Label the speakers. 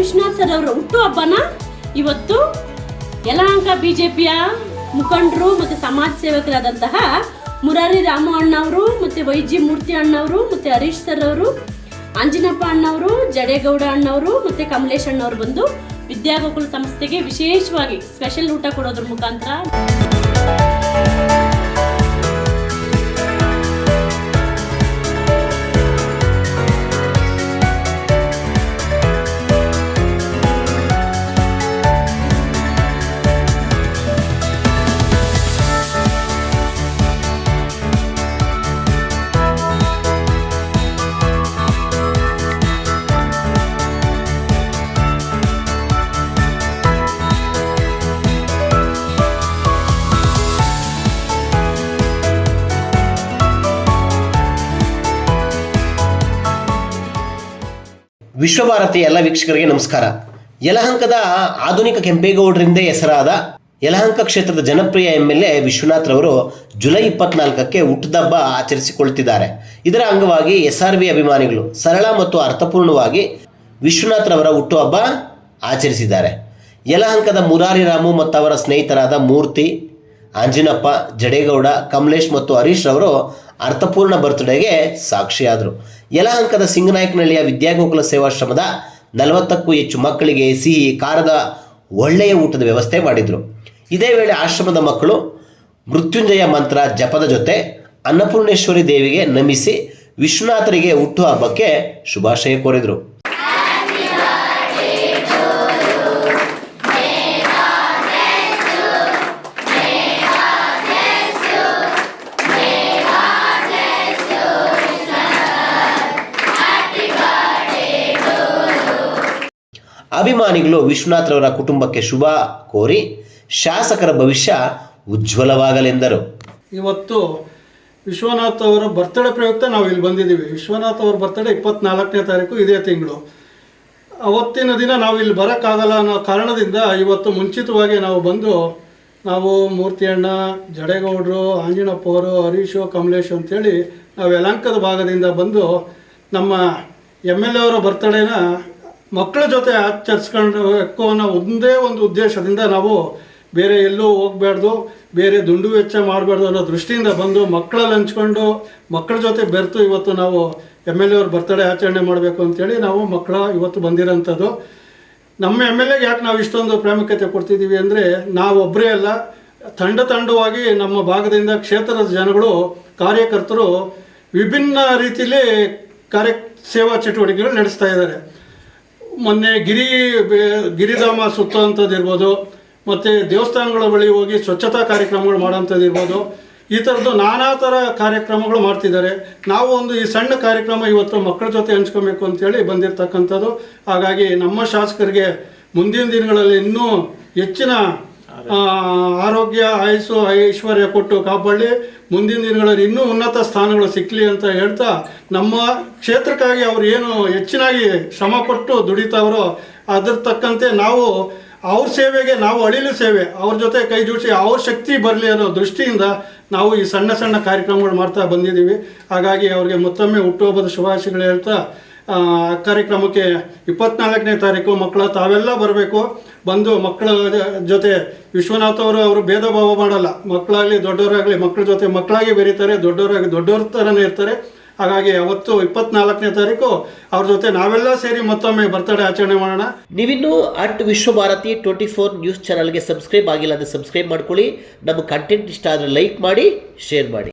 Speaker 1: Vishwanath sir ಅವರ ಹುಟ್ಟುಹಬ್ಬನ ಇವತ್ತು Yelahanka B J ಪಿಯ ಮುಖಂಡರು ಮತ್ತು ಸಮಾಜ ಸೇವಕರಾದಂತಹ ಮುರಾರಿ ರಾಮು ಅಣ್ಣವರು ಮತ್ತು ವೈ ಜಿ ಮೂರ್ತಿ ಅಣ್ಣವರು ಮತ್ತು ಹರೀಶ್ ಸರ್ ಅವರು, ಅಂಜಿನಪ್ಪ ಅಣ್ಣವರು, ಜಡೇಗೌಡ ಅಣ್ಣವರು ಮತ್ತು ಕಮಲೇಶ್ ಅಣ್ಣವರು ಬಂದು ವಿದ್ಯಾಗೋಕುಲ ಸಂಸ್ಥೆಗೆ ವಿಶೇಷವಾಗಿ ಸ್ಪೆಷಲ್ ಊಟ ಕೊಡೋದ್ರ ಮುಖಾಂತರ
Speaker 2: ವಿಶ್ವಭಾರತಿ ಎಲ್ಲ ವೀಕ್ಷಕರಿಗೆ ನಮಸ್ಕಾರ. ಯಲಹಂಕದ ಆಧುನಿಕ ಕೆಂಪೇಗೌಡರಿಂದೇ ಹೆಸರಾದ ಯಲಹಂಕ ಕ್ಷೇತ್ರದ ಜನಪ್ರಿಯ ಎಂ ಎಲ್ ಎ ವಿಶ್ವನಾಥ್ ರವರು ಜುಲೈ ಇಪ್ಪತ್ನಾಲ್ಕಕ್ಕೆ ಹುಟ್ಟುಹಬ್ಬ ಆಚರಿಸಿಕೊಳ್ಳುತ್ತಿದ್ದಾರೆ. ಇದರ ಅಂಗವಾಗಿ ಎಸ್ ಆರ್ ವಿ ಅಭಿಮಾನಿಗಳು ಸರಳ ಮತ್ತು ಅರ್ಥಪೂರ್ಣವಾಗಿ ವಿಶ್ವನಾಥ್ ರವರ ಹುಟ್ಟುಹಬ್ಬ ಆಚರಿಸಿದ್ದಾರೆ. ಯಲಹಂಕದ ಮುರಾರಿ ರಾಮು ಮತ್ತು ಅವರ ಸ್ನೇಹಿತರಾದ ಮೂರ್ತಿ ಆಂಜಿನಪ್ಪ, ಜಡೇಗೌಡ, ಕಮಲೇಶ್ ಮತ್ತು ಹರೀಶ್ ರವರು ಅರ್ಥಪೂರ್ಣ ಬರ್ತ್ಡೇಗೆ ಸಾಕ್ಷಿಯಾದರು. ಯಲಹಂಕದ ಸಿಂಗನಾಯಕನಹಳ್ಳಿಯ ವಿದ್ಯಾಗೋಕುಲ ಸೇವಾಶ್ರಮದ ನಲವತ್ತಕ್ಕೂ ಹೆಚ್ಚು ಮಕ್ಕಳಿಗೆ ಸಿಹಿ ಕಾರದ ಒಳ್ಳೆಯ ಊಟದ ವ್ಯವಸ್ಥೆ ಮಾಡಿದರು. ಇದೇ ವೇಳೆ ಆಶ್ರಮದ ಮಕ್ಕಳು ಮೃತ್ಯುಂಜಯ ಮಂತ್ರ ಜಪದ ಜೊತೆ ಅನ್ನಪೂರ್ಣೇಶ್ವರಿ ದೇವಿಗೆ ನಮಿಸಿ ವಿಶ್ವನಾಥರಿಗೆ ಹುಟ್ಟುಹಬ್ಬಕ್ಕೆ ಶುಭಾಶಯ ಕೋರಿದರು. ಅಭಿಮಾನಿಗಳು ವಿಶ್ವನಾಥ್ರವರ ಕುಟುಂಬಕ್ಕೆ ಶುಭ ಕೋರಿ ಶಾಸಕರ ಭವಿಷ್ಯ ಉಜ್ವಲವಾಗಲೆಂದರು.
Speaker 3: ಇವತ್ತು ವಿಶ್ವನಾಥ್ ಅವರ ಬರ್ತಡೇ ಪ್ರಯುಕ್ತ ನಾವು ಇಲ್ಲಿ ಬಂದಿದ್ದೀವಿ. ವಿಶ್ವನಾಥ್ ಅವರ ಬರ್ತಡೇ ಇಪ್ಪತ್ನಾಲ್ಕನೇ ತಾರೀಕು ಇದೇ ತಿಂಗಳು. ಅವತ್ತಿನ ದಿನ ನಾವು ಇಲ್ಲಿ ಬರೋಕ್ಕಾಗಲ್ಲ ಅನ್ನೋ ಕಾರಣದಿಂದ ಇವತ್ತು ಮುಂಚಿತವಾಗಿ ನಾವು ಬಂದು ನಾವು ಮೂರ್ತಿಯಣ್ಣ, ಜಡೇಗೌಡರು ಆಂಜನಪ್ಪ ಅವರು, ಹರೀಶು ಕಮಲೇಶು ಅಂತೇಳಿ ನಾವು ಯಲಂಕದ ಭಾಗದಿಂದ ಬಂದು ನಮ್ಮ ಎಂ ಎಲ್ ಎ ಅವರ ಬರ್ತಡೇನ ಮಕ್ಕಳ ಜೊತೆ ಆಚರಿಸ್ಕೊಂಡು ಅನ್ನೋ ಒಂದೇ ಒಂದು ಉದ್ದೇಶದಿಂದ ನಾವು ಬೇರೆ ಎಲ್ಲೂ ಹೋಗಬಾರ್ದು, ಬೇರೆ ದುಂಡು ವೆಚ್ಚ ಮಾಡಬಾರ್ದು ಅನ್ನೋ ದೃಷ್ಟಿಯಿಂದ ಬಂದು ಮಕ್ಕಳಲ್ಲಿ ಹಂಚ್ಕೊಂಡು ಮಕ್ಕಳ ಜೊತೆ ಬೆರೆತು ಇವತ್ತು ನಾವು ಎಂ ಎಲ್ ಎ ಅವ್ರ ಬರ್ತಡೇ ಆಚರಣೆ ಮಾಡಬೇಕು ಅಂತೇಳಿ ನಾವು ಮಕ್ಕಳ ಇವತ್ತು ಬಂದಿರೋಂಥದ್ದು. ನಮ್ಮ ಎಂ ಎಲ್ ಎಗೆ ಯಾಕೆ ನಾವು ಇಷ್ಟೊಂದು ಪ್ರಾಮುಖ್ಯತೆ ಕೊಡ್ತಿದ್ದೀವಿ ಅಂದರೆ ನಾವು ಒಬ್ಬರೇ ಅಲ್ಲ, ತಂಡ ತಂಡವಾಗಿ ನಮ್ಮ ಭಾಗದಿಂದ ಕ್ಷೇತ್ರದ ಜನಗಳು, ಕಾರ್ಯಕರ್ತರು ವಿಭಿನ್ನ ರೀತಿಯಲ್ಲಿ ಕಾರ್ಯ ಸೇವಾ ಚಟುವಟಿಕೆಗಳು ನಡೆಸ್ತಾ ಇದ್ದಾರೆ. ಮೊನ್ನೆ ಗಿರಿ ಗಿರಿಧಾಮ ಸುತ್ತುವಂಥದ್ದು ಇರ್ಬೋದು ಮತ್ತು ದೇವಸ್ಥಾನಗಳ ಬಳಿ ಹೋಗಿ ಸ್ವಚ್ಛತಾ ಕಾರ್ಯಕ್ರಮಗಳು ಮಾಡೋಂಥದ್ದು ಇರ್ಬೋದು ಈ ಥರದ್ದು ನಾನಾ ಥರ ಕಾರ್ಯಕ್ರಮಗಳು ಮಾಡ್ತಿದ್ದಾರೆ. ನಾವು ಒಂದು ಈ ಸಣ್ಣ ಕಾರ್ಯಕ್ರಮ ಇವತ್ತು ಮಕ್ಕಳ ಜೊತೆ ಹಂಚ್ಕೊಬೇಕು ಅಂತೇಳಿ ಬಂದಿರತಕ್ಕಂಥದ್ದು. ಹಾಗಾಗಿ ನಮ್ಮ ಶಾಸಕರಿಗೆ ಮುಂದಿನ ದಿನಗಳಲ್ಲಿ ಇನ್ನೂ ಹೆಚ್ಚಿನ ಆರೋಗ್ಯ, ಆಯಸ್ಸು, ಐಶ್ವರ್ಯ ಕೊಟ್ಟು ಕಾಪಾಡಿ ಮುಂದಿನ ದಿನಗಳಲ್ಲಿ ಇನ್ನೂ ಉನ್ನತ ಸ್ಥಾನಗಳು ಸಿಕ್ಕಲಿ ಅಂತ ಹೇಳ್ತಾ ನಮ್ಮ ಕ್ಷೇತ್ರಕ್ಕಾಗಿ ಅವರು ಏನು ಹೆಚ್ಚಿನಾಗಿ ಶ್ರಮಪಟ್ಟು ದುಡಿತಾವ್ರೋ, ಅದ್ರ ತಕ್ಕಂತೆ ನಾವು ಅವ್ರ ಸೇವೆಗೆ ನಾವು ಅಳಿಲು ಸೇವೆ, ಅವ್ರ ಜೊತೆ ಕೈ ಜೋಡಿಸಿ ಅವ್ರ ಶಕ್ತಿ ಬರಲಿ ಅನ್ನೋ ದೃಷ್ಟಿಯಿಂದ ನಾವು ಈ ಸಣ್ಣ ಸಣ್ಣ ಕಾರ್ಯಕ್ರಮಗಳು ಮಾಡ್ತಾ ಬಂದಿದ್ದೀವಿ. ಹಾಗಾಗಿ ಅವ್ರಿಗೆ ಮತ್ತೊಮ್ಮೆ ಹುಟ್ಟುಹಬ್ಬದ ಶುಭಾಶಯಗಳು ಹೇಳ್ತಾ ಕಾರ್ಯಕ್ರಮಕ್ಕೆ ಇಪ್ಪತ್ನಾಲ್ಕನೇ ತಾರೀಕು ಮಕ್ಕಳ ತಾವೆಲ್ಲ ಬರಬೇಕು. ಬಂದು ಮಕ್ಕಳ ಜೊತೆ ವಿಶ್ವನಾಥ್ ಅವರು ಅವರು ಭೇದ ಭಾವ ಮಾಡಲ್ಲ. ಮಕ್ಕಳಾಗಲಿ ದೊಡ್ಡವರಾಗಲಿ ಮಕ್ಕಳ ಜೊತೆ ಮಕ್ಕಳಾಗಿ ಬೆರೀತಾರೆ, ದೊಡ್ಡವರಾಗಿ, ದೊಡ್ಡವ್ರ ಥರನೇ ಇರ್ತಾರೆ. ಹಾಗಾಗಿ ಅವತ್ತು ಇಪ್ಪತ್ನಾಲ್ಕನೇ ತಾರೀಕು ಅವ್ರ ಜೊತೆ ನಾವೆಲ್ಲ ಸೇರಿ ಮತ್ತೊಮ್ಮೆ ಬರ್ತಡೇ ಆಚರಣೆ ಮಾಡೋಣ.
Speaker 2: ನೀವಿನ್ನೂ at Vishwabharati twenty four news ಚಾನಲ್ಗೆ ಸಬ್ಸ್ಕ್ರೈಬ್ ಆಗಿಲ್ಲ ಅಂದರೆ ಸಬ್ಸ್ಕ್ರೈಬ್ ಮಾಡ್ಕೊಳ್ಳಿ. ನಮ್ಮ ಕಂಟೆಂಟ್ ಇಷ್ಟ ಆದರೆ ಲೈಕ್ ಮಾಡಿ ಶೇರ್ ಮಾಡಿ.